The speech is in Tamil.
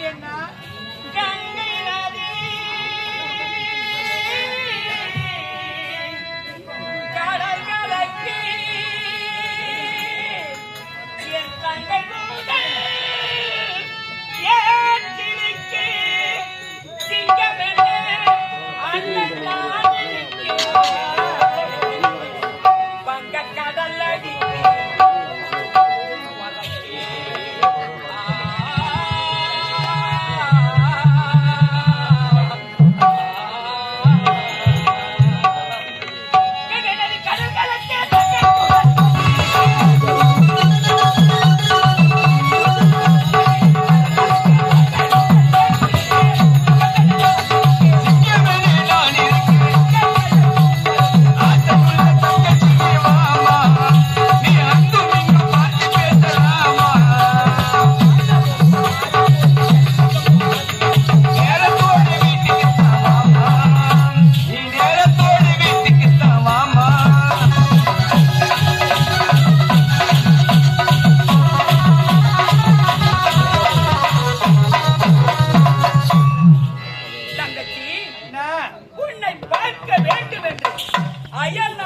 Yeah. உன்னை பார்க்க வேண்டும் என்று. அயல்